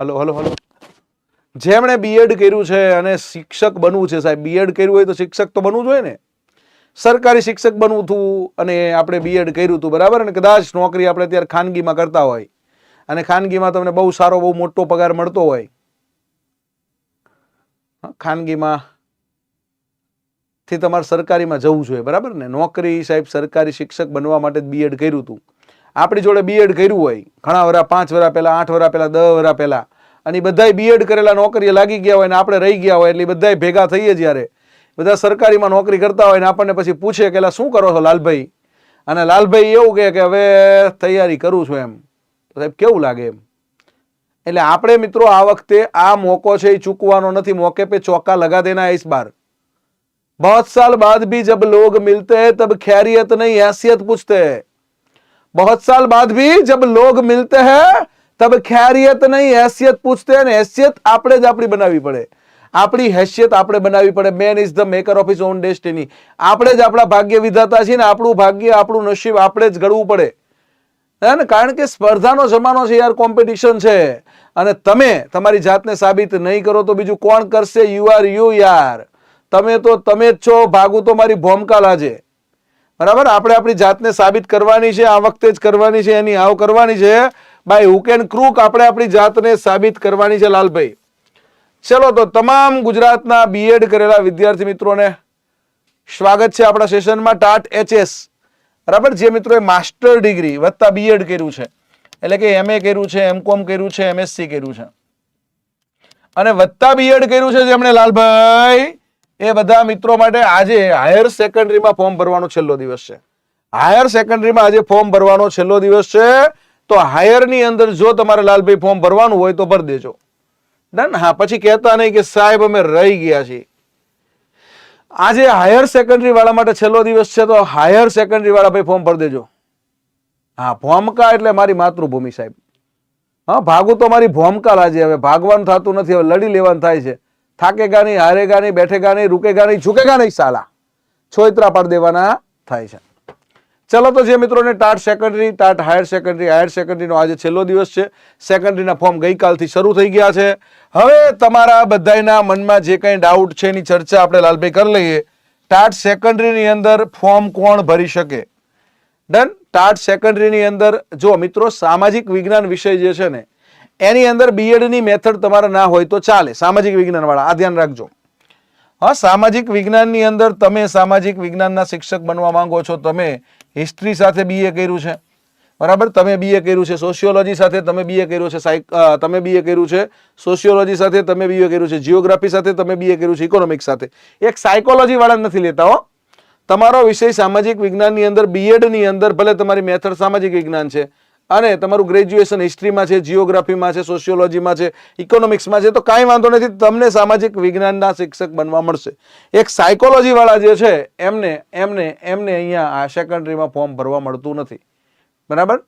Hello hello hello. જેમણે BEd કર્યું છે અને શિક્ષક બનવું છે સાહેબ બીએડ કર્યું હોય તો શિક્ષક તો બનવું જોઈએ ને. સરકારી શિક્ષક બનવું હતું અને આપણે બીએડ કર્યું હતું, બરાબર? અને કદાચ નોકરી આપણે અત્યારે ખાનગીમાં કરતા હોય. અને ખાનગીમાં તમને બહુ સારો, બહુ મોટો પગાર મળતો હોય. ખાનગીમાં થી તમારે સરકારીમાં જવું જોઈએ, બરાબર ને? નોકરી સાહેબ, સરકારી શિક્ષક બનવા માટે બીએડ કર્યું હતું. આપણી જોડે બીએડ કર્યું હોય ઘણા વરા પાંચ વરા પહેલા આઠ વરા પહેલા દસ વરા પહેલા અને બધાય બીએડ કરેલા નોકરીએ લાગી ગયા હોય ને આપણે રહી ગયા હોય એટલે બધાય ભેગા થઈએ જ્યારે બધા સરકારીમાં નોકરી કરતા હોય ને આપણને પછી પૂછે કે "એલા શું કરો છો લાલભાઈ અને લાલભાઈ એવું કહે કે હવે તૈયારી કરું છું એમ તો સાહેબ કેવું લાગે એમ એટલે આપણે મિત્રો આ વખતે આ મોકો છે એ ચૂકવાનો નથી મોકે પે ચોકા લગા દેના है इस बार बहुत साल बाद भी जब लोग मिलते हैं तब खैरियत नहीं हैसियत पूछते हैं बहुत साल बाद भी जब लोग मिलते हैं, तब ખેરિયત નહીં હેસિયત પૂછતે અને હેસિયત આપણે જ આપણી બનાવવી પડે આપણી હેસિયત આપણે બનાવવી પડે man is the maker of is own destiny આપણે જ આપણા ભાગ્ય વિધાતા છીએ ને આપણું ભાગ્ય આપણું નસીબ આપણે જ ઘડવું પડે હે ને કારણ કે સ્પર્ધાનો જમાનો છે યાર કોમ્પિટિશન છે અને તમે તમારી જાતને સાબિત નહીં કરો તો બીજું કોણ કરશે? યુ આર યુ યાર. તમે તો, તમે જ છો, ભાગું તો મારી ભોમકા લાજે બરાબર? આપણે આપણી જાતને સાબિત કરવાની છે, આ વખતે જ કરવાની છે, એની આવ કરવાની છે. બાય હુક એન્ડ ક્રૂક આપણે આપણી જાતને સાબિત કરવાની છે, લાલભાઈ. ચલો, તો તમામ ગુજરાતના બીએડ કરેલા વિદ્યાર્થી મિત્રોને સ્વાગત છે આપણા સેશનમાં ટાટ એચએસ બરાબર? જે મિત્રોએ માસ્ટર ડિગ્રી વત્તા બીએડ કર્યું છે. એટલે કે એમએ કર્યું છે એમકોમ કર્યું છે એમએસસી કર્યું છે. અને વત્તા બીએડ કર્યું છે જેમણે, લાલભાઈ? એ બધા મિત્રો માટે આજે હાયર સેકન્ડરીમાં ફોર્મ ભરવાનો છેલ્લો દિવસ છે. હાયર સેકન્ડરીમાં આજે ફોર્મ ભરવાનો છેલ્લો દિવસ છે. તો હાયરની અંદર જો તમારે લાલભાઈ ફોર્મ ભરવાનું હોય તો ભરી દેજો. ડન હા, પછી કહેતા નહીં કે સાહેબ અમે રહી ગયા છીએ. આજે હાયર સેકન્ડરી વાળા માટે છેલ્લો દિવસ છે તો હાયર સેકન્ડરી વાળા ભાઈ ફોર્મ ભરી દેજો. હા, ભોમકા એટલે મારી માતૃભૂમિ સાહેબ. હા, ભાગું તો મારી ભોમકા લાજે હવે ભાગવાનું થતું નથી, હવે લડી લેવાનું થાય છે. થાકેગા નહીં હારેગા નહીં બેઠેગા નહીં રૂકેગા નહીં ઝૂકેગા નહીં સાલા. છોતરા પાડી દેવાના થાય છે. ચલો તો જે મિત્રોને TAT secondary, TAT higher secondary, higher સેકન્ડરીનો આજે છેલ્લો દિવસ છે. સેકન્ડરીના ફોર્મ ગઈકાલથી શરૂ થઈ ગયા છે. હવે તમારા બધાયના મનમાં જે કંઈ ડાઉટ છે એની ચર્ચા આપણે લાલભાઈ કરી લઈએ. ટાટ સેકન્ડરીની અંદર ફોર્મ કોણ ભરી શકે? ડન? ટાટ સેકન્ડરીની અંદર જો મિત્રો સામાજિક વિજ્ઞાન વિષય જે છે ને એની અંદર બીએડની મેથડ તમારે ના હોય તો ચાલે. સામાજિક વિજ્ઞાનવાળા, આ ધ્યાન રાખજો. હા, સામાજિક વિજ્ઞાનની અંદર તમે સામાજિક વિજ્ઞાનના શિક્ષક બનવા માંગો છો, તમે હિસ્ટ્રી સાથે બીએ કર્યું છે. બરાબર? તમે બીએ કર્યું છે સોશિયોલોજી સાથે તમે બીએ કર્યું છે સાયક તમે બીએ કર્યું છે સોશિયોલોજી સાથે તમે બીએ કર્યું છે જીઓગ્રાફી સાથે તમે બીએ કર્યું છે ઇકોનોમિક્સ સાથે. એક સાયકોલોજીવાળા નથી લેતા, હો. તમારો વિષય સામાજિક વિજ્ઞાનની અંદર બીએડની અંદર ભલે તમારી મેથડ સામાજિક વિજ્ઞાન છે અને તમારું ગ્રેજ્યુએશન હિસ્ટ્રીમાં છે જીઓગ્રાફીમાં છે સોશિયોલોજીમાં છે ઇકોનોમિક્સમાં છે, તો કાંઈ વાંધો નથી, તમને સામાજિક વિજ્ઞાનના શિક્ષક બનવા મળશે. એક સાયકોલોજીવાળા જે છે, એમને એમને એમને અહીંયા આ સેકન્ડરીમાં ફોર્મ ભરવા મળતું નથી. બરાબર?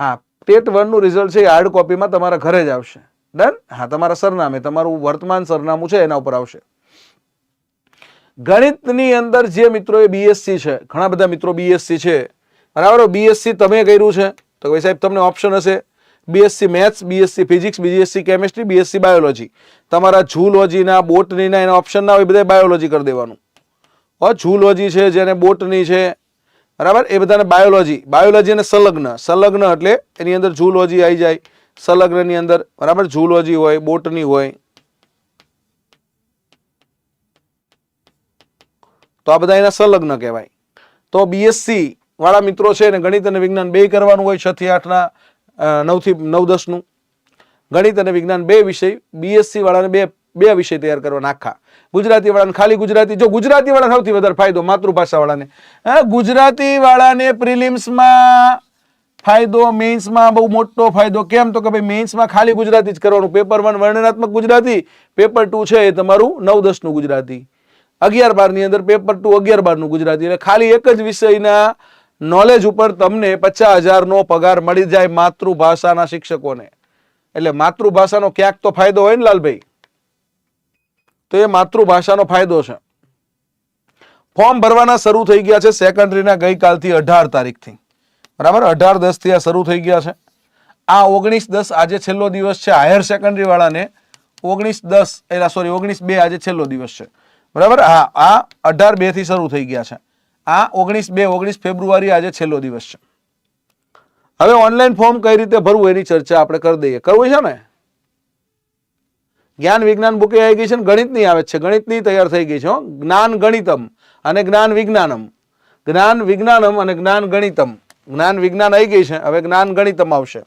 હા, ટેટ વનનું રિઝલ્ટ છે, એ હાર્ડ કોપીમાં તમારા ઘરે જ આવશે. ડન? હા, તમારા સરનામે, તમારું વર્તમાન સરનામું છે, એના ઉપર આવશે. ગણિતની અંદર જે મિત્રોએ બીએસસી છે, ઘણા બધા મિત્રો બીએસસી છે બરાબર? બીએસસી તમે કર્યું છે. તો ભાઈ સાહેબ, તમને ઓપ્શન હશે. BSc maths BSc physics BSc chemistry BSc biology તમારા ઝૂલોજીના બોટનીના એના ઓપ્શન ના હોય બધા બાયોલોજી કરી દેવાનું. હો ઝૂલોજી છે, જેને બોટની છે, બરાબર? એ બધાને બાયોલોજી બાયોલોજી અને સંલગ્ન. સંલગ્ન એટલે એની અંદર ઝૂલોજી આવી જાય. સંલગ્નની અંદર, બરાબર? ઝૂલોજી હોય બોટની હોય. તો આ બધા એના સંલગ્ન કહેવાય. તો બીએસસી વાળા મિત્રો છે ને ગણિત અને વિજ્ઞાન બે કરવાનું હોય છ થી આઠના નવથી નવ દસનું. ગણિત અને વિજ્ઞાન બે વિષય બીએસસી વાળાને બે બે વિષય તૈયાર કરવાના આખા ગુજરાતી વાળાને ખાલી ગુજરાતી, જો ગુજરાતી વાળા સૌથી વધારે ફાયદો માતૃભાષા વાળાને. હા, ગુજરાતી વાળાને પ્રિલિમ્સમાં ફાયદો મેન્સમાં બહુ મોટો ફાયદો. કેમ તો કે ભાઈ મેઇન્સમાં ખાલી ગુજરાતી જ કરવાનું. પેપર વન વર્ણનાત્મક ગુજરાતી પેપર ટુ છે એ તમારું નવ દસનું ગુજરાતી. અગિયાર બારની અંદર પેપર ટુ અગિયાર બારનું ગુજરાતી. એટલે ખાલી એક જ વિષયના નોલેજ ઉપર તમને પચાસ હજારનો પગાર મળી જાય માતૃભાષાના શિક્ષકોને. એટલે માતૃભાષાનો ક્યાંક તો ફાયદો હોય ને લાલભાઈ? તો એ માતૃભાષાનો ફાયદો છે. ફોર્મ ભરવાના શરૂ થઈ ગયા છે સેકન્ડરીના ગઈકાલથી અઢાર તારીખથી. બરાબર? અઢાર દસથી આ શરૂ થઈ ગયા છે. આ ઓગણીસ દસ આજે છેલ્લો દિવસ છે હાયર સેકન્ડરી વાળાને ઓગણીસ દસ એટલે સોરી, ઓગણીસ બે આજે છેલ્લો દિવસ છે. બરાબર? હા આ અઢાર બેથી શરૂ થઈ ગયા છે. આ ઓગણીસ બે, ઓગણીસ ફેબ્રુઆરી આજે છેલ્લો દિવસ છે. હવે ઓનલાઈન ફોર્મ કઈ રીતે ભરવું એની ચર્ચા આપણે કરી દઈએ. કરવું છે ને? જ્ઞાન વિજ્ઞાન બુકે આવી ગઈ છે ને ગણિતની આવે છે. ગણિતની તૈયાર થઈ ગઈ છે જ્ઞાન ગણિતમ અને જ્ઞાન વિજ્ઞાનમ. જ્ઞાન વિજ્ઞાનમ અને જ્ઞાન ગણિતમ. જ્ઞાન વિજ્ઞાન આવી ગઈ છે, હવે જ્ઞાન ગણિતમ આવશે.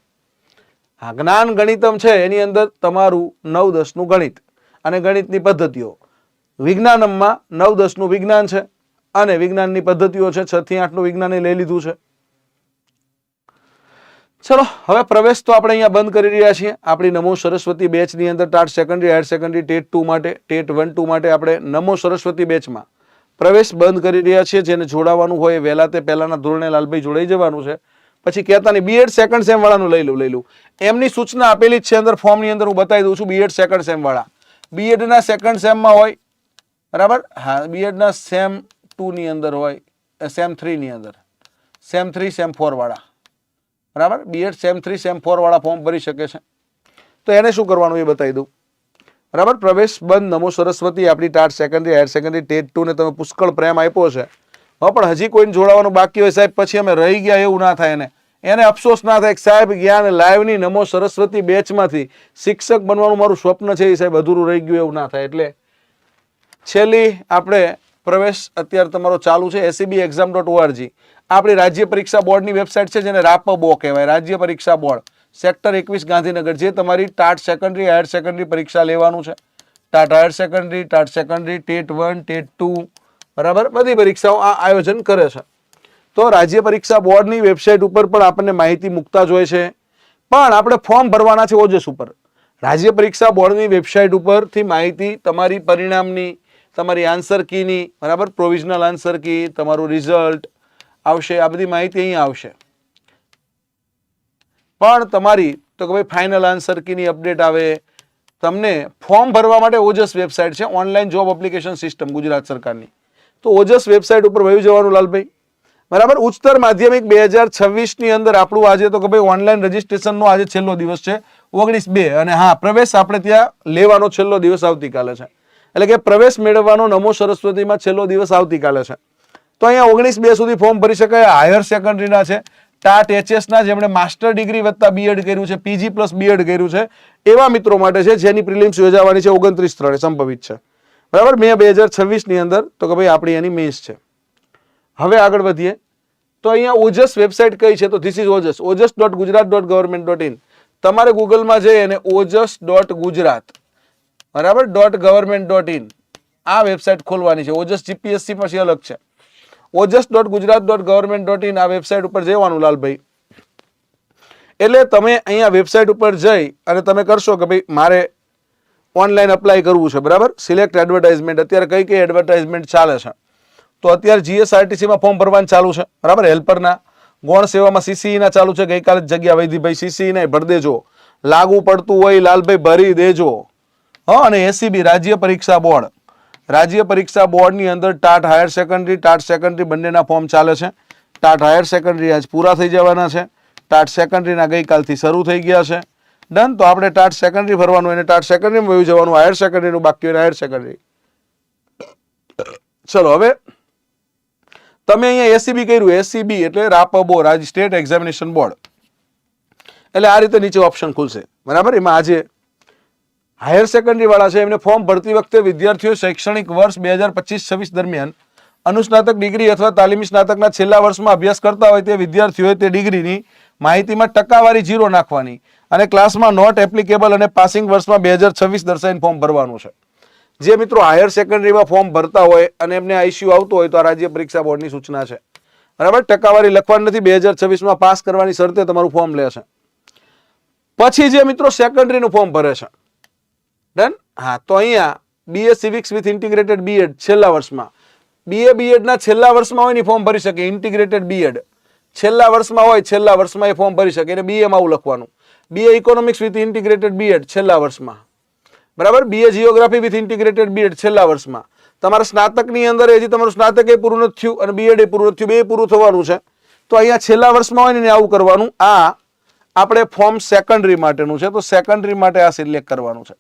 હા, જ્ઞાન ગણિતમ છે, એની અંદર તમારું નવ દસનું ગણિત અને ગણિતની પદ્ધતિઓ. વિજ્ઞાનમમાં નવ દસનું વિજ્ઞાન છે અને વિજ્ઞાનની પદ્ધતિઓ છે, છ થી આઠનું વિજ્ઞાને લઈ લીધું છે. ચલો, હવે પ્રવેશ તો આપણે અહીંયા બંધ કરી રહ્યા છીએ. આપણી નમો સરસ્વતી બેચની અંદર TAT secondary, higher secondary, TET two માટે, ટેટ વન ટુ માટે આપણે નમો સરસ્વતી બેચમાં પ્રવેશ બંધ કરી રહ્યા છીએ. જેને જોડાવાનું હોય વહેલા તે પહેલાના ધોરણે લાલભાઈ જોડાઈ જવાનું છે. પછી કહેતા નહીં બીએડ સેકન્ડ સેમ વાળાનું લઈ લઉં લઈ લઉં. એમની સૂચના આપેલી જ છે અંદર, ફોર્મની અંદર હું બતાવી દઉં છું બીએડ સેકન્ડ સેમ વાળા. બીએડના સેકન્ડ સેમમાં હોય, બરાબર? હા બીએડના સેમ ટુની અંદર હોય સેમ થ્રીની અંદર. સેમ થ્રી, સેમ ફોરવાળા બરાબર? બીએડ સેમ થ્રી, સેમ ફોરવાળા ફોર્મ ભરી શકે છે. તો એને શું કરવાનું એ બતાવી દઉં. બરાબર? પ્રવેશ બંધ, નમો સરસ્વતી, આપણી TAT secondary higher secondary TET ટુને તમે પુષ્કળ પ્રેમ આપ્યો છે. હવે પણ હજી કોઈને જોડાવાનું બાકી હોય સાહેબ, પછી અમે રહી ગયા એવું ના થાય એને. એને અફસોસ ના થાય સાહેબ જ્ઞાન લાઈવની નમો સરસ્વતી બેચમાંથી શિક્ષક બનવાનું મારું સ્વપ્ન છે એ સાહેબ, અધૂરું રહી ગયું એવું ના થાય. એટલે છેલ્લી આપણે પ્રવેશ અત્યારે તમારો ચાલુ છે એસીબી એક્ઝામ ડોટ ઓઆરજી આપણી રાજ્ય પરીક્ષા બોર્ડની વેબસાઇટ છે, જેને રાપબો કહેવાય, રાજ્ય પરીક્ષા બોર્ડ. સેક્ટર એકવીસ ગાંધીનગર, જે તમારી ટાટ સેકન્ડરી, હાયર સેકન્ડરી પરીક્ષા લેવાનું છે. TAT, higher secondary, TAT secondary, TET one, TET two, બરાબર? બધી પરીક્ષાઓ આ આયોજન કરે છે. તો રાજ્ય પરીક્ષા બોર્ડની વેબસાઇટ ઉપર પણ આપણને માહિતી મૂકતા જ હોય છે. પણ આપણે ફોર્મ ભરવાના છે ઓજસ ઉપર. રાજ્ય પરીક્ષા બોર્ડની વેબસાઇટ ઉપરથી માહિતી તમારી પરિણામની તમારી આન્સર કીની બરાબર? પ્રોવિઝનલ આન્સર કી તમારું રિઝલ્ટ આવશે, આ બધી માહિતી અહીં આવશે. પણ તમારી, તો કે ભાઈ ફાઇનલ આન્સર કીની અપડેટ આવે, તમને ફોર્મ ભરવા માટે ઓજસ વેબસાઇટ છે online job application system Gujarat સરકારની. તો ઓજસ વેબસાઇટ ઉપર વયું જવાનું લાલભાઈ. બરાબર? ઉચ્ચતર માધ્યમિક બે હજાર છવ્વીસની અંદર આપણું આજે તો કે ભાઈ ઓનલાઈન રજીસ્ટ્રેશનનો આજે છેલ્લો દિવસ છે, ઓગણીસ બે. અને હા, પ્રવેશ આપણે ત્યાં લેવાનો છેલ્લો દિવસ આવતીકાલે છે. એટલે કે પ્રવેશ મેળવવાનો નમો સરસ્વતીમાં છેલ્લો દિવસ આવતીકાલે છે. તો અહીંયા ઓગણીસ બે સુધી ફોર્મ ભરી શકાય હાયર સેકન્ડરીના છે. ટાટ એચએસના જેમણે માસ્ટર ડિગ્રી વત્તા બીએડ કર્યું છે પીજી પ્લસ બીએડ કર્યું છે, એવા મિત્રો માટે છે જેની પ્રિલિમ્સ યોજાવાની છે ઓગણત્રીસ ત્રણે, સંભવિત છે. બરાબર? મે બે હજાર છવ્વીસની અંદર, તો કે ભાઈ આપણી એની મેન્સ છે. હવે આગળ વધીએ. તો અહીંયા ઓજસ વેબસાઇટ કઈ છે? તો this is OJAS. OJAS dot Gujarat dot government dot in તમારે ગૂગલમાં જઈ અને ઓજસ ડોટ ગુજરાત બરાબર ડોટ ગવર્મેન્ટ ડોટ ઇન આ વેબસાઇટ ખોલવાની છે. ઓજસ જીપીએસસી પછી અલગ છે. OJAS dot Gujarat dot government dot in આ વેબસાઇટ ઉપર જવાનું, લાલભાઈ. એટલે તમે અહીંયા વેબસાઇટ ઉપર જઈ અને તમે કરશો કે ભાઈ મારે ઓનલાઈન અપ્લાય કરવું છે, બરાબર? સિલેક્ટ એડવર્ટાઇઝમેન્ટ અત્યારે કઈ કઈ એડવર્ટાઇઝમેન્ટ ચાલે છે? તો અત્યારે જીએસઆરટીસીમાં ફોર્મ ભરવાનું ચાલુ છે, બરાબર? હેલ્પરના, ગૌણ સેવામાં સીસીઈના ચાલુ છે. ગઈકાલે જગ્યા વૈદીભાઈ સીસીઈને ભરી દેજો. લાગુ પડતું હોય, લાલભાઈ ભરી દેજો. હા, અને એસીબી રાજ્ય પરીક્ષા બોર્ડ. રાજ્ય પરીક્ષા બોર્ડની અંદર TAT higher secondary, TAT secondary બંનેના ફોર્મ ચાલે છે. ટાટ હાયર સેકન્ડરી આજ પૂરા થઈ જવાના છે. ટાટ સેકન્ડરીના ગઈકાલથી શરૂ થઈ ગયા છે. ડન, તો આપણે ટાટ સેકન્ડરી ભરવાનું એને ટાટ સેકન્ડરીમાં વયું જવાનું, હાયર સેકન્ડરીનું બાકી હોય હાયર સેકન્ડરી. ચલો, હવે તમે અહીંયા એસીબી કર્યું એસીબી એટલે રાપબો રાજ સ્ટેટ એક્ઝામિનેશન બોર્ડ. એટલે આ રીતે નીચે ઓપ્શન ખુલશે. બરાબર? એમાં આજે હાયર સેકન્ડરી વાળા છે, એમને ફોર્મ ભરતી વખતે વિદ્યાર્થીઓ શૈક્ષણિક વર્ષ બે હજાર પચીસ છવ્વીસ દરમિયાન અનુસ્નાતક ડિગ્રી અથવા તાલીમી સ્નાતકના છેલ્લા વર્ષમાં અભ્યાસ કરતા હોય તે વિદ્યાર્થીઓએ તે ડિગ્રીની માહિતીમાં ટકાવારી જીરો નાખવાની અને ક્લાસમાં નોટ એપ્લિકેબલ અને પાસિંગ વર્ષમાં બે હજાર છવ્વીસ દર્શાવીને ફોર્મ ભરવાનું છે. જે મિત્રો હાયર સેકન્ડરીમાં ફોર્મ ભરતા હોય અને એમને આ ઇસ્યુ આવતો હોય તો આ રાજ્ય પરીક્ષા બોર્ડની સૂચના છે. બરાબર? ટકાવારી લખવાની નથી, બે હજાર છવ્વીસમાં પાસ કરવાની શરતે તમારું ફોર્મ લે છે. પછી જે મિત્રો સેકન્ડરીનું ફોર્મ ભરે છે ડન હા તો અહીંયા BA civics with integrated BEd છેલ્લા વર્ષમાં બીએ બીએડના છેલ્લા વર્ષમાં હોય ને ફોર્મ ભરી શકે ઇન્ટિગ્રેટેડ બીએડ છેલ્લા વર્ષમાં હોય છેલ્લા વર્ષમાં એ ફોર્મ ભરી શકે એટલે બીએમાં આવું લખવાનું BA economics with integrated BEd છેલ્લા વર્ષમાં બરાબર BA geography with integrated BEd છેલ્લા વર્ષમાં તમારા સ્નાતકની અંદર હજી તમારું સ્નાતક એ પૂરું નથી થયું અને બીએડ એ પૂરું નથી થયું બે પૂરું થવાનું છે તો અહીંયા છેલ્લા વર્ષમાં હોય ને આવું કરવાનું આ આપણે ફોર્મ સેકન્ડરી માટેનું છે તો સેકન્ડરી માટે આ સિલેક્ટ કરવાનું છે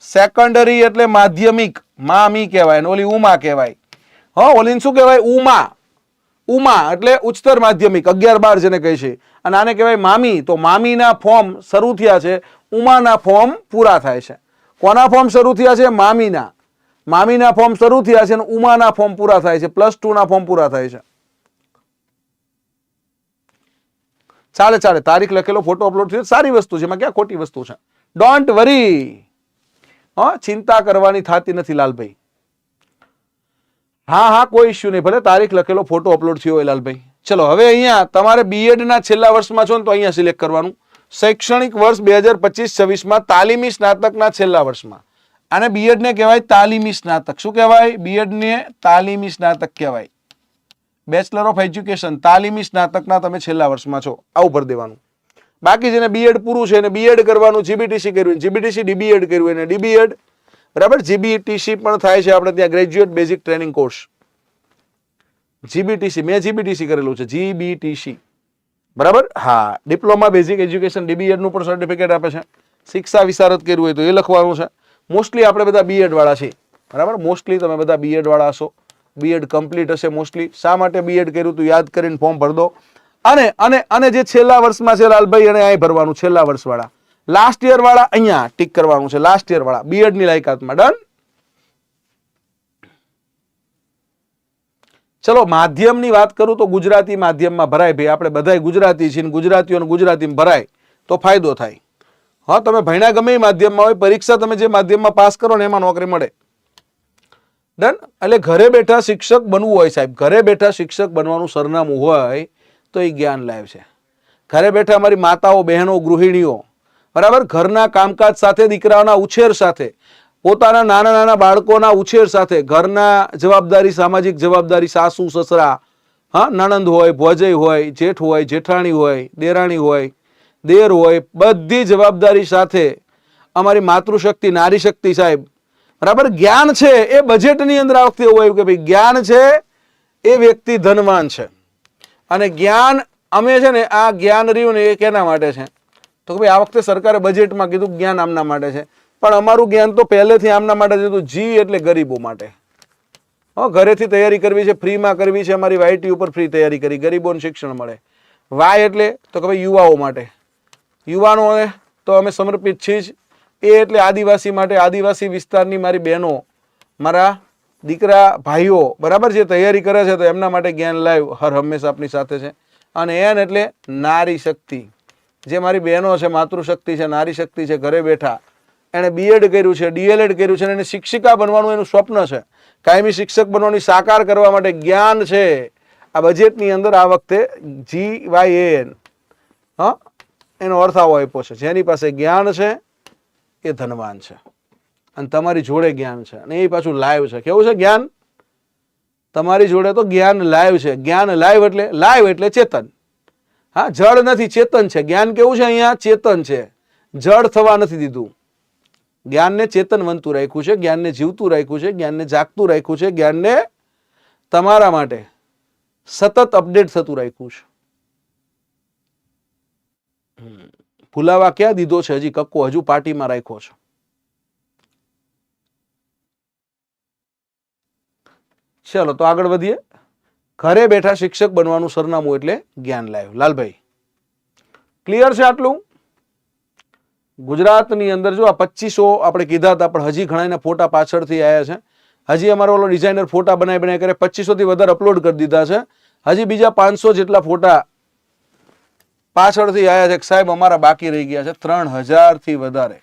સેકન્ડરી એટલે માધ્યમિક. મામી કહેવાય ઓલી ઉમા કહેવાય. હા, ઓલીને શું કહેવાય? ઉમા. ઉમા એટલે ઉચ્ચતર માધ્યમિક, અગિયાર બાર જેને કહે છે. અને આને કહેવાય મામી. તો મામીના ફોર્મ શરૂ થયા છે. ઉમાના ફોર્મ પૂરા થાય છે. કોના ફોર્મ શરૂ થયા છે? મામીના. મામીના ફોર્મ શરૂ થયા છે અને ઉમાના ફોર્મ પૂરા થાય છે. પ્લસ ટુના ફોર્મ પૂરા થાય છે. ચાલે ચાલે. તારીખ લખેલો ફોટો અપલોડ થયો. સારી વસ્તુ છે. એમાં ક્યાં ખોટી વસ્તુ છે? ડોન્ટ વરી ચિંતા કરવાની થતી નથી લાલભાઈ. હા હા, કોઈ ઇશ્યુ નહીં, ભલે તારીખ લખેલો ફોટો અપલોડ થયો હોય લાલભાઈ. ચલો, હવે અહીંયા તમારે બીએડ ના છેલ્લા વર્ષમાં છો ને તો અહીંયા સિલેક્ટ કરવાનું. શૈક્ષણિક વર્ષ બે હજાર પચીસ છવ્વીસમાં તાલીમી સ્નાતકના છેલ્લા વર્ષમાં. આને બીએડ ને કહેવાય તાલીમી સ્નાતક. શું કહેવાય? બીએડ ને તાલીમી સ્નાતક કહેવાય. બેચલર ઓફ એજ્યુકેશન તાલીમી સ્નાતકના તમે છેલ્લા વર્ષમાં છો. આવું ભરી દેવાનું. બાકી જેને બીએડ પૂરું છે એને બીએડ કરવાનું જીબીટીસી કર્યું જીબીટીસી ડીબીએડ કર્યું એને ડીબીએડ બરાબર? જીબીટીસી પણ થાય છે આપણે ત્યાં graduate basic training course GBTC મેં જીબીટીસી કરેલું છે. જીબીટીસી બરાબર? હા ડિપ્લોમા બેઝિક એજ્યુકેશન ડીબીએડનું પણ સર્ટિફિકેટ આપે છે. શિક્ષા વિશારદ કર્યું હોય તો એ લખવાનું છે. મોસ્ટલી આપણે બધા બીએડ વાળા છીએ. બરાબર? મોસ્ટલી તમે બધા બીએડ વાળા હશો. બીએડ કમ્પ્લીટ હશે મોસ્ટલી શા માટે બીએડ કર્યું તું યાદ કરીને ફોર્મ ભર દો. અને અને અને જે છેલ્લા વર્ષમાં છે લાલભાઈ, એને અહીં ભરવાનું છેલ્લા વર્ષ વાળા લાસ્ટ યર વાળા અહીંયા ટીક કરવાનું છે લાસ્ટ યર વાળા. બીએડની લાયકાતમાં. ડન ચલો, માધ્યમની વાત કરું તો ગુજરાતી માધ્યમમાં ભરાય ભાઈ. આપણે બધાય ગુજરાતી છીએ ગુજરાતીઓને ગુજરાતીમાં ભરાય તો ફાયદો થાય. હા, તમે ભણ્યા ગમે માધ્યમમાં હોય, પરીક્ષા તમે જે માધ્યમમાં પાસ કરો ને એમાં નોકરી મળે. ડન એટલે ઘરે બેઠા શિક્ષક બનવું હોય સાહેબ. ઘરે બેઠા શિક્ષક બનવાનું સરનામું હોય તો એ જ્ઞાન લાઈવ છે. ઘરે બેઠા અમારી માતાઓ, બહેનો, ગૃહિણીઓ, બરાબર? ઘરના કામકાજ સાથે, દીકરાઓના ઉછેર સાથે, પોતાના નાના નાના બાળકોના ઉછેર સાથે, ઘરના જવાબદારી, સામાજિક જવાબદારી, સાસુ, સસરા, હા, નણંદ હોય ભોજય હોય, જેઠ હોય, જેઠાણી હોય, દેરાણી હોય, દેર હોય, બધી જવાબદારી સાથે અમારી માતૃશક્તિ, નારી શક્તિ સાહેબ, બરાબર? જ્ઞાન છે એ બજેટની અંદર આ વખતે એવું આવ્યું કે ભાઈ જ્ઞાન છે એ વ્યક્તિ ધનવાન છે. અને જ્ઞાન, અમે છે ને આ જ્ઞાન રહ્યું ને એ કેના માટે છે? તો કે ભાઈ, આ વખતે સરકારે બજેટમાં કીધું જ્ઞાન આમના માટે છે. પણ અમારું જ્ઞાન તો પહેલેથી આમના માટે જ હતું જી એટલે ગરીબો માટે. હો, ઘરેથી તૈયારી કરવી છે, ફ્રીમાં કરવી છે, અમારી વાયટી ઉપર ફ્રી તૈયારી કરી. ગરીબોને શિક્ષણ મળે. વાય એટલે, તો કે ભાઈ, યુવાઓ માટે. યુવાનોને તો અમે સમર્પિત છીએ જ. એ એટલે આદિવાસી માટે, આદિવાસી વિસ્તારની મારી બહેનો, મારા દીકરા, ભાઈઓ બરાબર જે તૈયારી કરે છે તો એમના માટે જ્ઞાન લાઈવ હર હંમેશા આપની સાથે છે. અને એન એટલે નારી શક્તિ. જે મારી બહેનો છે, માતૃશક્તિ છે, નારી શક્તિ છે, ઘરે બેઠા, એણે બીએડ કર્યું છે ડીએલએડ કર્યું છે અને એને શિક્ષિકા બનવાનું એનું સ્વપ્ન છે. કાયમી શિક્ષક બનવાની સાકાર કરવા માટે જ્ઞાન છે. આ બજેટની અંદર આ વખતે જી વાય એન હા? એનો અર્થ આવો આપ્યો છે. જેની પાસે જ્ઞાન છે, એ ધનવાન છે. અને તમારી જોડે જ્ઞાન છે. અને એ પાછું લાઈવ છે. કેવું છે જ્ઞાન? તમારી જોડે તો જ્ઞાન લાઈવ છે. જ્ઞાન લાઈવ એટલે લાઈવ એટલે ચેતન. હા જળ નથી ચેતન છે. જ્ઞાન કેવું છે અહીંયા? ચેતન છે. જળ થવા નથી દીધું. જ્ઞાનને ચેતન બનતું રાખ્યું છે. જ્ઞાનને જીવતું રાખ્યું છે. જ્ઞાનને જાગતું રાખ્યું છે. જ્ઞાનને તમારા માટે સતત અપડેટ થતું રાખ્યું છે. ફુલાવા ક્યાં દીધો છે હજી? કક્કો હજુ પાર્ટીમાં રાખ્યો છે. ચલો તો આગળ વધીએ. ઘરે બેઠા શિક્ષક બનવાનું સરનામું એટલે જ્ઞાન લાવ્યું લાલભાઈ ક્લિયર છે આટલું? ગુજરાતની અંદર જો આ પચીસો આપણે કીધા હતા, પણ હજી ઘણા એના ફોટા પાછળથી આવ્યા છે. હજી અમારો ઓલો ડિઝાઇનર ફોટા બનાવી બનાવી કરે, પચીસોથી વધારે અપલોડ કરી દીધા છે. હજી બીજા પાંચસો જેટલા ફોટા પાછળથી આવ્યા છે. સાહેબ, અમારા બાકી રહી ગયા છે ત્રણ હજારથી વધારે.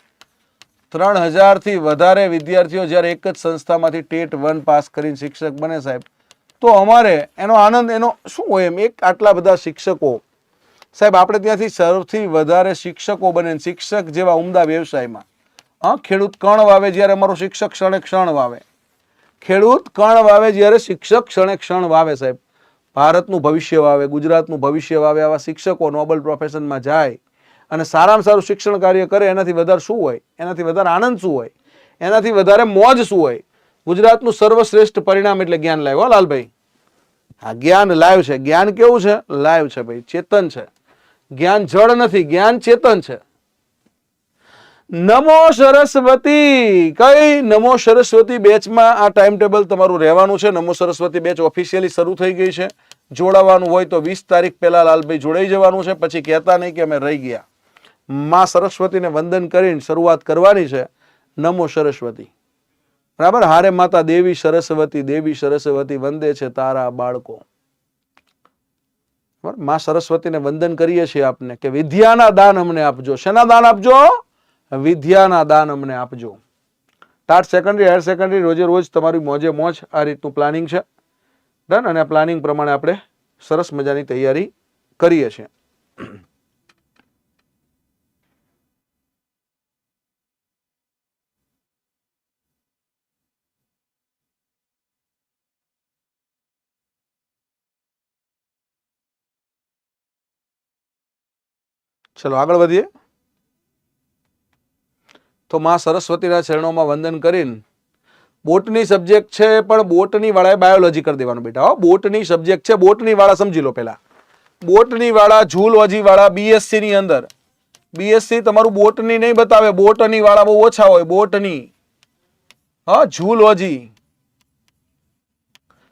ત્રણ હજારથી વધારે વિદ્યાર્થીઓ જ્યારે એક જ સંસ્થામાંથી ટેટ વન પાસ કરીને શિક્ષક બને સાહેબ, તો અમારે એનો આનંદ, એનો શું હોય એમ? એક આટલા બધા શિક્ષકો. સાહેબ, આપણે ત્યાંથી સૌથી વધારે શિક્ષકો બને શિક્ષક જેવા ઉમદા વ્યવસાયમાં. હા, ખેડૂત કણ વાવે જ્યારે અમારો શિક્ષક ક્ષણે ક્ષણ વાવે. ખેડૂત કણ વાવે જ્યારે શિક્ષક ક્ષણે ક્ષણ વાવે સાહેબ. ભારતનું ભવિષ્ય વાવે, ગુજરાતનું ભવિષ્ય વાવે આવા શિક્ષકો નોબલ પ્રોફેશનમાં જાય. અને સારામાં સારું શિક્ષણ કાર્ય કરે, એનાથી વધારે શું હોય? એનાથી વધારે આનંદ શું હોય? એનાથી વધારે મોજ શું હોય? ગુજરાતનું સર્વશ્રેષ્ઠ પરિણામ એટલે જ્ઞાન હો, લાલભાઈ? હા, જ્ઞાન લાઈવ છે. જ્ઞાન કેવું છે? લાઈવ છે, ભાઈ. ચેતન છે. જ્ઞાન જળ નથી, જ્ઞાન ચેતન છે. નમો સરસ્વતી. કઈ નમો સરસ્વતી બેચમાં આ ટાઈમ ટેબલ તમારું રહેવાનું છે? નમો સરસ્વતી બેચ ઓફિશિયલી શરૂ થઈ ગઈ છે. જોડાવાનું હોય તો વીસ તારીખ પહેલા લાલભાઈ જોડાઈ જવાનું છે. પછી કહેતા નહીં કે અમે રહી ગયા. માં સરસ્વતીને વંદન કરીને શરૂઆત કરવાની છે. નમો સરસ્વતી. બરાબર? હારે માતા દેવી સરસ્વતી દેવી સરસ્વતી વંદે છે તારા બાળકો. મા સરસ્વતીને વંદન કરીએ છીએ આપને કે વિદ્યાના દાન અમને આપજો. શેના દાન આપજો? વિદ્યાના દાન અમને આપજો. ટાટ સેકન્ડરી હાયર સેકન્ડરી રોજે રોજ તમારી મોજે મોજ આ રીતનું પ્લાનિંગ છે. ડન અને પ્લાનિંગ પ્રમાણે આપણે સરસ મજાની તૈયારી કરીએ છીએ. ચલો આગળ વધીએ. તો માં સરસ્વતીના ચરણોમાં વંદન કરીને બોટની સબ્જેક્ટ છે, પણ બોટની વાળાએ બાયોલોજી કરી દેવાનું બેટા બોટની સબ્જેક્ટ છે, બોટની વાળા સમજી લો પહેલા. બોટની વાળા ઝૂલોજી વાળા બીએસસી ની અંદર. બીએસસી તમારું બોટની નહીં બતાવે, બોટની વાળા બહુ ઓછા હોય, બોટની. હા ઝૂલોજી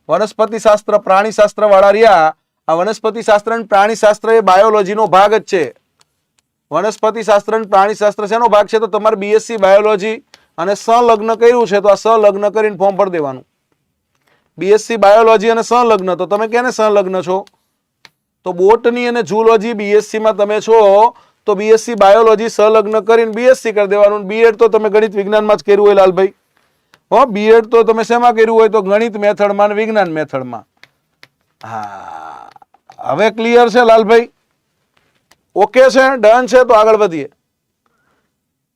વનસ્પતિ શાસ્ત્ર પ્રાણી વાળા રહ્યા. આ વનસ્પતિ શાસ્ત્ર અને પ્રાણી શાસ્ત્ર એ બાયોલોજીનો ભાગ જ છે. વનસ્પતિ શાસ્ત્ર અને પ્રાણીશાસ્ત્ર શેનો ભાગ છે? તો તમારે બીએસસી બાયોલોજી અને સંલગ્ન કર્યું છે, તો આ સંલગ્ન કરીને ફોર્મ ભરી દેવાનું. બીએસસી બાયોલોજી અને સંલગ્ન તો તમે કેને સંલગ્ન છો? તો બોટની અને જુલોજી બીએસસીમાં તમે છો, તો બીએસસી બાયોલોજી સંલગ્ન કરીને બીએસસી કરી દેવાનું. બીએડ તો તમે ગણિત વિજ્ઞાનમાં જ કર્યું હોય લાલભાઈ. હો બીએડ તો તમે શેમાં કર્યું હોય? તો ગણિત મેથડમાં અને વિજ્ઞાન મેથડમાં. હા, હવે ક્લિયર છે લાલભાઈ? ઓકે છે ડન છે, તો આગળ વધીએ.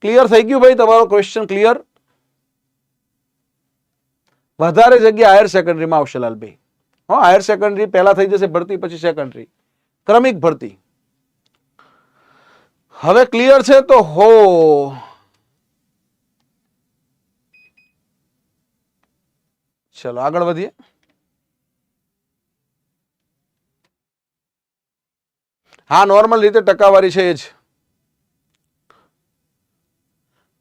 ક્લિયર થઈ ગયું ભાઈ તમારો ક્વેશ્ચન ક્લિયર વધારે જગ્યા હાયર સેકન્ડરીમાં આવશે લાલભાઈ. હા હાયર સેકન્ડરી પહેલા થઈ જશે, ભરતી પછી સેકન્ડરી ક્રમિક ભરતી. હવે ક્લિયર છે તો હો. ચલો, આગળ વધીએ. હા નોર્મલ રીતે ટકાવારી છે એ જ.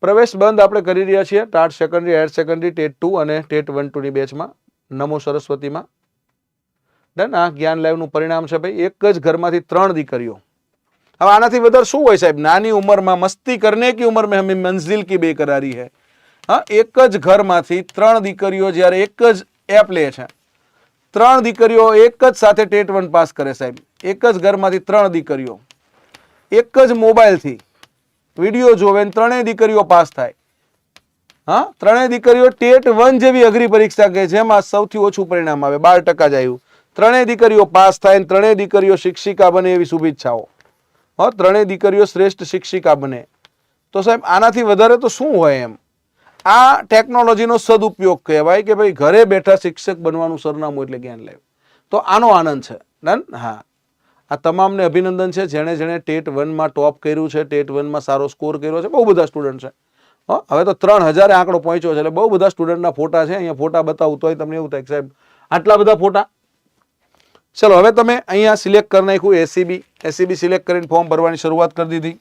પ્રવેશ બંધ આપણે કરી રહ્યા છીએ. TAT secondary higher secondary TET two અને ટેટ વન ટુની બેચમાં. નમો સરસ્વતીમાં. ડન આ જ્ઞાન લાઈવનું પરિણામ છે ભાઈ, એક જ ઘરમાંથી ત્રણ દીકરીઓ. હવે આનાથી વધારે શું હોય સાહેબ? નાની ઉંમરમાં મસ્તી કરને કી ઉંમર મેં હमें મંઝિલ કી બે કરારી है હા, એક જ ઘરમાંથી ત્રણ દીકરીઓ જ્યારે એક જ એપ લે છે. ત્રણ દીકરીઓ એક જ સાથે ટેટ વન પાસ કરે સાહેબ. એક જ ઘરમાંથી ત્રણ દીકરીઓ. એક જ મોબાઈલથી વીડિયો જોવે ને ત્રણેય દીકરીઓ પાસ થાય. હા? ત્રણેય દીકરીઓ ટેટ વન જેવી અઘરી પરીક્ષા કે જેમાં સૌથી ઓછું પરિણામ આવે. બાર ટકા જ આવ્યું ત્રણેય દીકરીઓ પાસ થાય ને ત્રણેય દીકરીઓ શિક્ષિકા બને એવી શુભેચ્છાઓ. હા, ત્રણેય દીકરીઓ શ્રેષ્ઠ શિક્ષિકા બને. તો સાહેબ, આનાથી વધારે તો શું હોય એમ? આ ટેકનોલોજીનો સદુપયોગ કહેવાય કે ભાઈ ઘરે બેઠા શિક્ષક બનવાનું સરનામું એટલે જ્ઞાન લેવું. તો આનો આનંદ છે. હા. આ તમામને અભિનંદન છે, જેણે જેણે ટેટ વનમાં ટોપ કર્યું છે, ટેટ વનમાં સારો સ્કોર કર્યો છે, બહુ બધા સ્ટુડન્ટ છે. હવે તો ત્રણ હજારે આંકડો પહોંચ્યો છે, એટલે બહુ બધા સ્ટુડન્ટના ફોટા છે, અહીંયા ફોટા બતાવું, તોય તમને એવું થાય સાહેબ, આટલા બધા ફોટા. ચલો, હવે તમે અહીંયા સિલેક્ટ કરી નાખ્યું એસીબી એસીબી સિલેક્ટ કરીને ફોર્મ ભરવાની શરૂઆત કરી દીધી.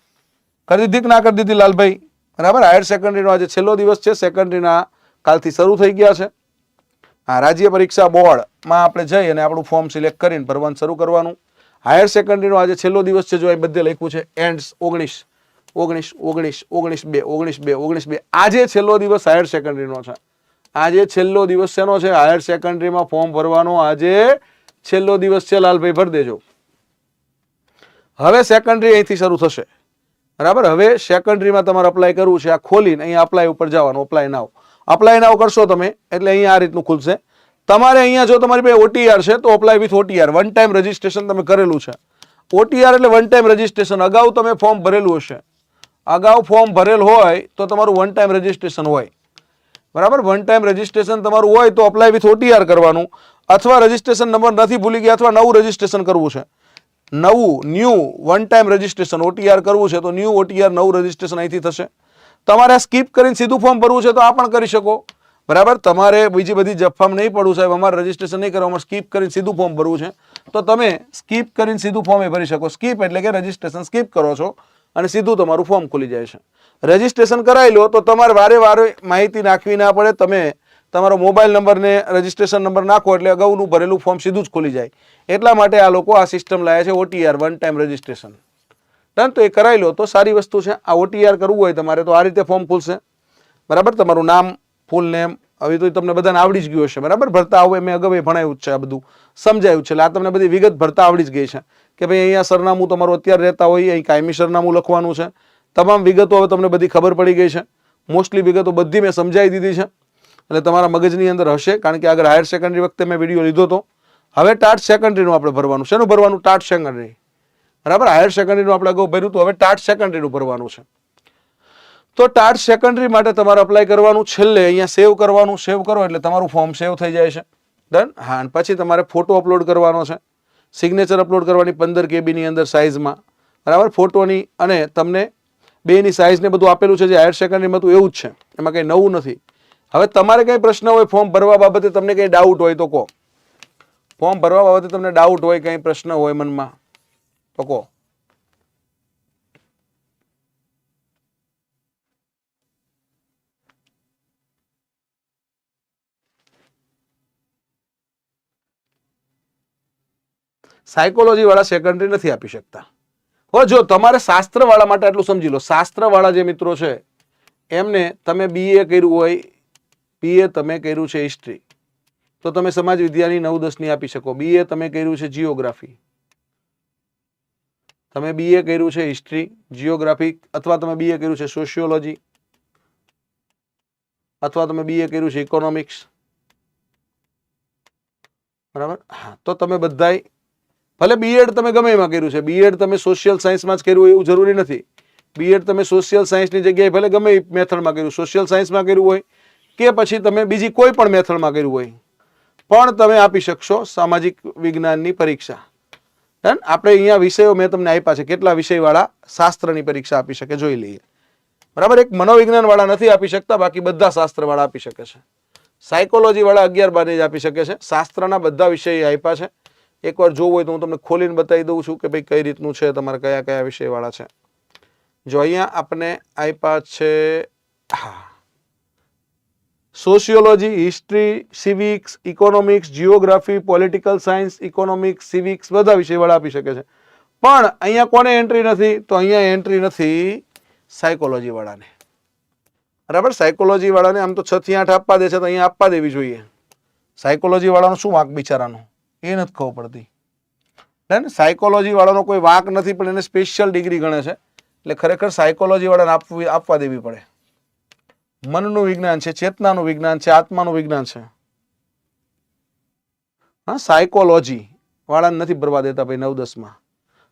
કરી દીધી કે ના કરી દીધી, લાલભાઈ? બરાબર, હાયર સેકન્ડરીનો આજે છેલ્લો દિવસ છે, સેકન્ડરીના કાલથી શરૂ થઈ ગયા છે. હા, રાજ્ય પરીક્ષા બોર્ડમાં આપણે જઈ અને આપણું ફોર્મ સિલેક્ટ કરીને ભરવાનું શરૂ કરવાનું. હાયર સેકન્ડરીનો આજે છેલ્લો દિવસ છે જો એ બધે લખ્યું છે. એન્ડ્સ ઓગણીસ ઓગણીસ ઓગણીસ ઓગણીસ બે ઓગણીસ બે ઓગણીસ બે. આજે છેલ્લો દિવસ હાયર સેકન્ડરીનો છે. આજે છેલ્લો દિવસ શેનો છે? હાયર સેકન્ડરીમાં ફોર્મ ભરવાનો આજે છેલ્લો દિવસ છે. લાલભાઈ, ભરી દેજો. હવે સેકન્ડરી અહીંથી શરૂ થશે. બરાબર? હવે સેકન્ડરીમાં તમારે અપ્લાય કરવું છે. આ ખોલીને અહીંયા અપ્લાય ઉપર જવાનું. અપ્લાય નાવ અપ્લાય નાવ કરશો તમે, એટલે અહીંયા આ રીતનું ખુલશે. તમારે અહીંયા જો તમારી પાસે ઓટીઆર છે, તો apply with OTR one time registration તમે કરેલું છે. ઓટીઆર એટલે વન ટાઈમ રજીસ્ટ્રેશન અગાઉ તમે ફોર્મ ભરેલું હશે. અગાઉ ફોર્મ ભરેલ હોય તો તમારું વન ટાઈમ રજીસ્ટ્રેશન હોય. બરાબર? વન ટાઈમ રજીસ્ટ્રેશન તમારું હોય તો અપ્લાય વિથ ઓટીઆર કરવાનું. અથવા રજીસ્ટ્રેશન નંબર નથી ભૂલી ગયા અથવા નવું રજીસ્ટ્રેશન કરવું છે. નવું new one time registration OTR કરવું છે તો ન્યૂ ઓટીઆર નવું રજીસ્ટ્રેશન અહીંથી થશે. તમારે સ્કીપ કરીને સીધું ફોર્મ ભરવું છે તો આ પણ કરી શકો. બરાબર? તમારે બીજી બધી જફામ નહીં પડવું સાહેબ. અમારે રજીસ્ટ્રેશન નહીં કરવા. અમારે સ્કીપ કરીને સીધું ફોર્મ ભરવું છે. તો તમે સ્કીપ કરીને સીધું ફોર્મ એ ભરી શકો. સ્કીપ એટલે કે રજીસ્ટ્રેશન સ્કીપ કરો છો અને સીધું તમારું ફોર્મ ખુલી જાય છે. રજીસ્ટ્રેશન કરાવી લો તો તમારે વારે વારે માહિતી નાખવી ના પડે. તમે તમારો મોબાઈલ નંબરને રજીસ્ટ્રેશન નંબર નાખો એટલે અગાઉનું ભરેલું ફોર્મ સીધું જ ખુલી જાય. એટલા માટે આ લોકો આ સિસ્ટમ લાવ્યા છે OTR one time registration done. તો એ કરાવી લો તો સારી વસ્તુ છે. આ ઓટીઆર કરવું હોય તમારે તો આ રીતે ફોર્મ ખુલશે. બરાબર? તમારું નામ ફૂલ નેમ હવે તો તમને બધાને આવડી જ ગયું હશે, બરાબર? ભરતા આવું મેં અગાઉ ભણાવ્યું છે આ બધું. સમજાયું છે. એટલે આ તમને બધી વિગત ભરતા આવડી જ ગઈ છે. કે ભાઈ અહીંયા સરનામું તમારું અત્યારે રહેતા હોય, અહીં કાયમી સરનામું લખવાનું છે. તમામ વિગતો હવે તમને બધી ખબર પડી ગઈ છે. મોસ્ટલી વિગતો બધી મેં સમજાવી દીધી છે. એટલે તમારા મગજની અંદર હશે, કારણ કે આગળ હાયર સેકન્ડરી વખતે મેં વીડિયો લીધો હતો. હવે ટાટ સેકન્ડરીનું આપણે ભરવાનું શેનું ભરવાનું? ટાટ સેકન્ડરી બરાબર? હાયર સેકન્ડરીનું આપણે અગાઉ ભર્યું હતું. હવે ટાટ સેકન્ડરીનું ભરવાનું છે. તો ટાટ સેકન્ડરી માટે તમારે અપ્લાય કરવાનું છેલ્લે, અહીંયા સેવ કરવાનું સેવ કરો એટલે તમારું ફોર્મ સેવ થઈ જાય છે. ડન હા, અને પછી તમારે ફોટો અપલોડ કરવાનો છે. સિગ્નેચર અપલોડ કરવાની પંદર કેબીની અંદર સાઇઝમાં બરાબર? ફોટોની અને તમને બેની સાઇઝને બધું આપેલું છે જે હાયર સેકન્ડરીમાં હતું એવું જ છે. એમાં કંઈ નવું નથી. હવે તમારે કંઈ પ્રશ્ન હોય ફોર્મ ભરવા બાબતે તમને કંઈ ડાઉટ હોય તો કહો. ફોર્મ ભરવા બાબતે તમને ડાઉટ હોય, કંઈ પ્રશ્ન હોય મનમાં, તો કહો. સાયકોલોજી વાળા સેકન્ડરી નથી આપી શકતા. હો, જો તમારે શાસ્ત્રવાળા માટે આટલું સમજી લો. શાસ્ત્રવાળા જે મિત્રો છે, એમને તમે બીએ કર્યું હોય બીએ તમે કર્યું છે હિસ્ટ્રી તો તમે સમાજ વિદ્યાની નવ દસની આપી શકો. બીએ તમે કર્યું છે જીઓગ્રાફી તમે બીએ કર્યું છે હિસ્ટ્રી જીઓગ્રાફી અથવા તમે બીએ કર્યું છે સોશિયોલોજી અથવા તમે બીએ કર્યું છે ઇકોનોમિક્સ બરાબર? હા, તો તમે બધાય ભલે બીએડ તમે ગમે એમાં કર્યું છે. બીએડ તમે સોશિયલ સાયન્સમાં જ કર્યું એવું જરૂરી નથી. બીએડ તમે સોશિયલ સાયન્સની જગ્યાએ ભલે ગમે એ મેથડમાં કર્યું સોશિયલ સાયન્સમાં કર્યું હોય કે પછી તમે બીજી કોઈ પણ મેથડમાં કર્યું હોય, પણ તમે આપી શકશો સામાજિક વિજ્ઞાનની પરીક્ષા. ડન આપણે અહીંયા વિષયો મેં તમને આપ્યા છે. કેટલા વિષયવાળા શાસ્ત્રની પરીક્ષા આપી શકે જોઈ લઈએ. બરાબર? એક મનોવિજ્ઞાનવાળા નથી આપી શકતા, બાકી બધા શાસ્ત્રવાળા આપી શકે છે. સાયકોલોજીવાળા અગિયાર બારે જ આપી શકે છે. શાસ્ત્રના બધા વિષય આપ્યા છે. એકવાર જોવું હોય તો હું તમને ખોલીને બતાવી દઉં છું કે ભાઈ કઈ રીતનું છે, તમારે કયા કયા વિષયવાળા છે. જો અહીંયા આપણે આપ્યા છે, હા. Sociology history civics economics geography political science economics civics બધા વિષયવાળા આપી શકે છે. પણ અહીંયા કોને એન્ટ્રી નથી? તો અહીંયા એન્ટ્રી નથી સાયકોલોજીવાળાને બરાબર? સાયકોલોજીવાળાને આમ તો છથી આઠ આપવા દે છે, તો અહીંયા આપવા દેવી જોઈએ. સાયકોલોજીવાળાનું શું વાંક બિચારાનો? એ નથી ખબર પડતી. ડન સાયકોલોજી વાળાનો કોઈ વાંક નથી, પણ એને સ્પેશિયલ ડિગ્રી ગણે છે. એટલે ખરેખર સાયકોલોજી વાળાને આપવી, આપવા દેવી પડે. મનનું વિજ્ઞાન છે, ચેતનાનું વિજ્ઞાન છે, આત્માનું વિજ્ઞાન છે. હા સાયકોલોજી વાળાને નથી ભરવા દેતા ભાઈ નવ દસમાં.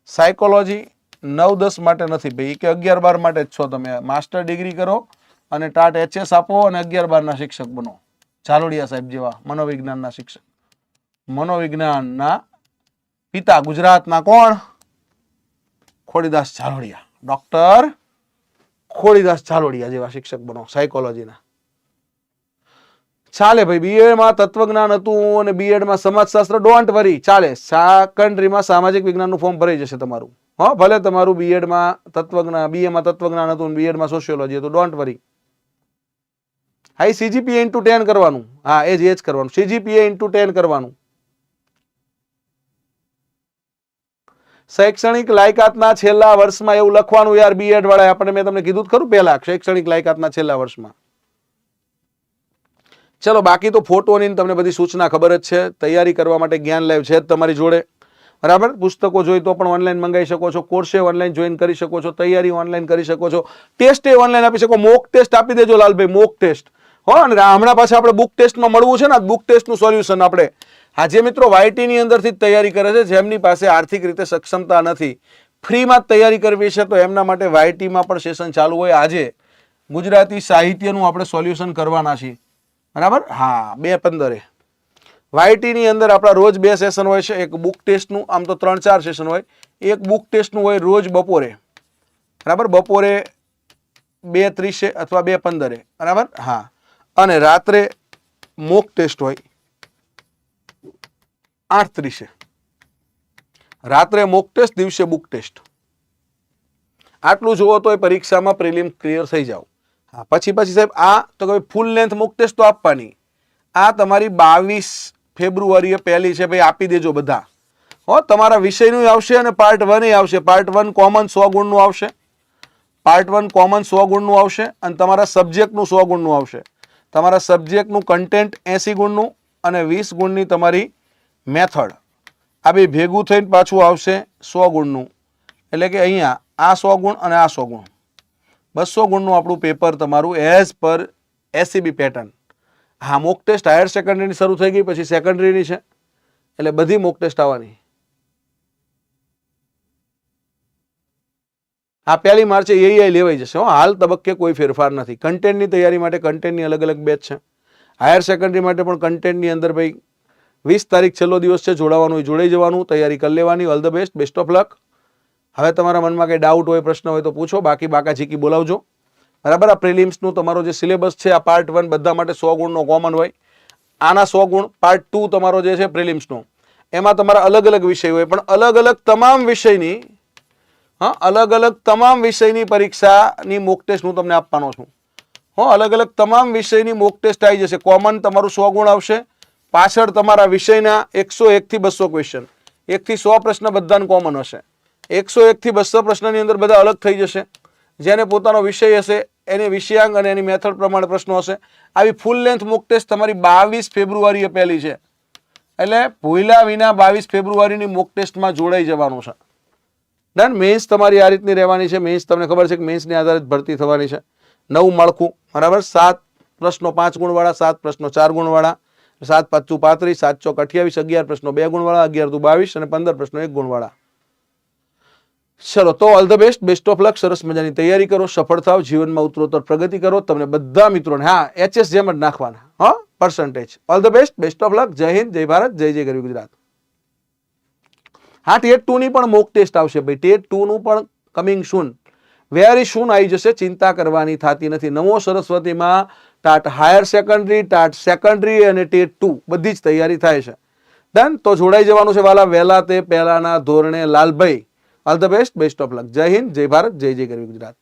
સાયકોલોજી નવ દસ માટે નથી ભાઈ કે અગિયાર બાર માટે જ છો તમે. માસ્ટર ડિગ્રી કરો અને ટાટ એચએસ આપો અને અગિયાર બારના શિક્ષક બનો. ઝાલોડિયા સાહેબ જેવા મનોવિજ્ઞાનના શિક્ષક. મનોવિજ્ઞાનના પિતા ગુજરાતના કોણ? ખોડીદાસ ઝાલોડિયા. ડોક્ટર ખોડીદાસ ઝાલોડિયા જેવા શિક્ષક બનો સાયકોલોજીના ચાલે ભાઈ બીએડમાં તત્વજ્ઞાન હતું અને બીએડમાં સમાજશાસ્ત્ર ડોન્ટ વરી ચાલે સેકન્ડરીમાં સામાજિક વિજ્ઞાનનું ફોર્મ ભરાઈ જશે તમારું. હા, ભલે તમારું બીએડમાં તત્વજ્ઞાન બીએમાં તત્વજ્ઞાન હતું બીએડમાં સોશિયોલોજી હતું ડોન્ટ વરી હા એ સીજીપીએ ઇન્ટુ ટેન કરવાનું. હા, એ જ એ જ કરવાનું. સીજીપીએ ઇન્ટુ ટેન કરવાનું. શૈક્ષણિક લાયકાતના છેલ્લા વર્ષમાં એવું લખવાનું યાર બીએડ વાળા આપણે મેં તમને કીધું ખરું પહેલા, શૈક્ષણિક લાયકાતના છેલ્લા વર્ષમાં. ચલો, બાકી તો ફોટોની તમને બધી સૂચના ખબર જ છે. તૈયારી કરવા માટે જ્ઞાન લાઈવ છે તમારી જોડે. બરાબર? પુસ્તકો જોઈ તો પણ ઓનલાઈન મંગાવી શકો છો કોર્સે ઓનલાઈન જોઈન કરી શકો છો, તૈયારી ઓનલાઈન કરી શકો છો. ટેસ્ટ એ ઓનલાઈન આપી શકો. મોક ટેસ્ટ આપી દેજો લાલભાઈ મોક ટેસ્ટ હો, અને હમણાં પાછા આપણે બુક ટેસ્ટમાં મળવું છે ને બુક ટેસ્ટનું સોલ્યુશન આપણે. આ જે મિત્રો વાયટીની અંદરથી જ તૈયારી કરે છે, જેમની પાસે આર્થિક રીતે સક્ષમતા નથી. ફ્રીમાં તૈયારી કરવી છે, તો એમના માટે વાયટીમાં પણ સેશન ચાલુ હોય. આજે ગુજરાતી સાહિત્યનું આપણે સોલ્યુશન કરવાના છીએ. બરાબર? હા, બે પંદરે. વાયટીની અંદર આપણા રોજ બે સેશન હોય છે, એક બુક ટેસ્ટનું આમ તો ત્રણ ચાર સેશન હોય. એક બુક ટેસ્ટનું હોય રોજ બપોરે. બરાબર? બપોરે બે ત્રીસે અથવા બે પંદરે. બરાબર? હા. અને રાત્રે મોક ટેસ્ટ હોય. આઠ ત્રીસે. રાત્રે મોક ટેસ્ટ દિવસે બુક ટેસ્ટ આટલું જુઓ તો એ પરીક્ષામાં પ્રિલિમ ક્લિયર થઈ જાઓ. હા, પછી પછી સાહેબ, આ તો કે ફૂલ લેન્થ મોક ટેસ્ટ તો આપવાની. આ તમારી બાવીસ ફેબ્રુઆરીએ પહેલી છે, ભાઈ આપી દેજો બધા. હો, તમારા વિષયનું આવશે અને પાર્ટ વન આવશે. પાર્ટ વન કોમન સો ગુણનું આવશે. પાર્ટ વન કોમન સો ગુણનું આવશે અને તમારા સબ્જેક્ટનું સો ગુણનું આવશે. તમારા સબ્જેક્ટનું કન્ટેન્ટ એંસી ગુણનું અને વીસ ગુણની તમારી મેથડ. આ બે ભેગું થઈને પાછું આવશે સો ગુણનું એટલે કે અહીંયા આ સો ગુણ અને આ સો ગુણ બસો ગુણનું આપણું પેપર તમારું એઝ પર એસીબી પેટર્ન હા મોક ટેસ્ટ હાયર સેકન્ડરીની શરૂ થઈ ગઈ, પછી સેકન્ડરીની છે. એટલે બધી મોક ટેસ્ટ આવવાની. હા, પહેલી માર્ચે એઆઈ લેવાઈ જશે હો. હાલ તબક્કે કોઈ ફેરફાર નથી. કન્ટેન્ટની તૈયારી માટે કન્ટેન્ટની અલગ અલગ બેચ છે. હાયર સેકન્ડરી માટે પણ કન્ટેન્ટની અંદર ભાઈ વીસ તારીખ છેલ્લો દિવસ છે, જોડાવાનું હોય, જોડાઈ જવાનું, તૈયારી કરી લેવાની all the best best of luck હવે તમારા મનમાં કંઈ ડાઉટ હોય, પ્રશ્ન હોય તો પૂછો, બાકી બાકા ઝીકી બોલાવજો. બરાબર, આ પ્રિલિમ્સનું તમારો જે સિલેબસ છે, આ પાર્ટ વન બધા માટે સો ગુણનો કોમન હોય. આના સો ગુણ પાર્ટ ટુ તમારો જે છે પ્રિલિમ્સનો એમાં તમારા અલગ અલગ વિષય હોય, પણ અલગ અલગ તમામ વિષયની, હા, અલગ અલગ તમામ વિષયની પરીક્ષાની મોક ટેસ્ટ હું તમને આપવાનો છું. હો, અલગ અલગ તમામ વિષયની મોક ટેસ્ટ આવી જશે. કોમન તમારું સો ગુણ આવશે. પાછળ તમારા વિષયના એકસો એકથી બસો ક્વેશ્ચન એકથી સો પ્રશ્ન બધાને કોમન હશે. એકસો એકથી બસો પ્રશ્નની અંદર બધા અલગ થઈ જશે. જેને પોતાનો વિષય હશે, એને વિષયાંગ અને એની મેથડ પ્રમાણે પ્રશ્નો હશે. આવી ફૂલ લેન્થ મોક ટેસ્ટ તમારી બાવીસ ફેબ્રુઆરીએ પહેલી છે. એટલે ભૂલા વિના બાવીસ ફેબ્રુઆરીની મોક ટેસ્ટમાં જોડાઈ જવાનું છે. ડન મેન્સ તમારી આ રીતની રહેવાની છે. મેન્સ તમને ખબર છે કે મેન્સની આધારિત ભરતી થવાની છે. નવું માળખું, બરાબર? સાત પ્રશ્નો, પાંચ ગુણવાળા, સાત પ્રશ્નો, ચાર ગુણવાળા. સાત પાંચું પાંત્રીસ, સાત ચોક અઠ્યાવીસ, અગિયાર પ્રશ્નો બે ગુણવાળા, અગિયાર દુ બાવીસ અને પંદર પ્રશ્નો એક ગુણવાળા. ચલો તો all the best best of luck સરસ મજાની તૈયારી કરો, સફળ થાવ, જીવનમાં ઉત્તરોત્તર પ્રગતિ કરો, તમને બધા મિત્રોને, હા એચએસ જેમ જ નાખવાના, હા percentage all the best best of luck જય હિન્દ, જય ભારત, જય જય ગરવી ગુજરાત. હા, ટેટ ટુ ની પણ મોક ટેસ્ટ આવશે ભાઈ, ટેટ ટુ નું પણ કમિંગ સૂન વેરી સૂન આવી જશે, ચિંતા કરવાની થતી નથી. નમો સરસ્વતીમાં TAT higher secondary TAT secondary અને ટેટ ટુ બધી જ તૈયારી થાય છે. ડન તો જોડાઈ જવાનું છે વાલા વહેલા તે પહેલાના ધોરણે Lalbhai. All the best best of luck જય હિન્દ, જય ભારત, જય જય ગરવી ગુજરાત.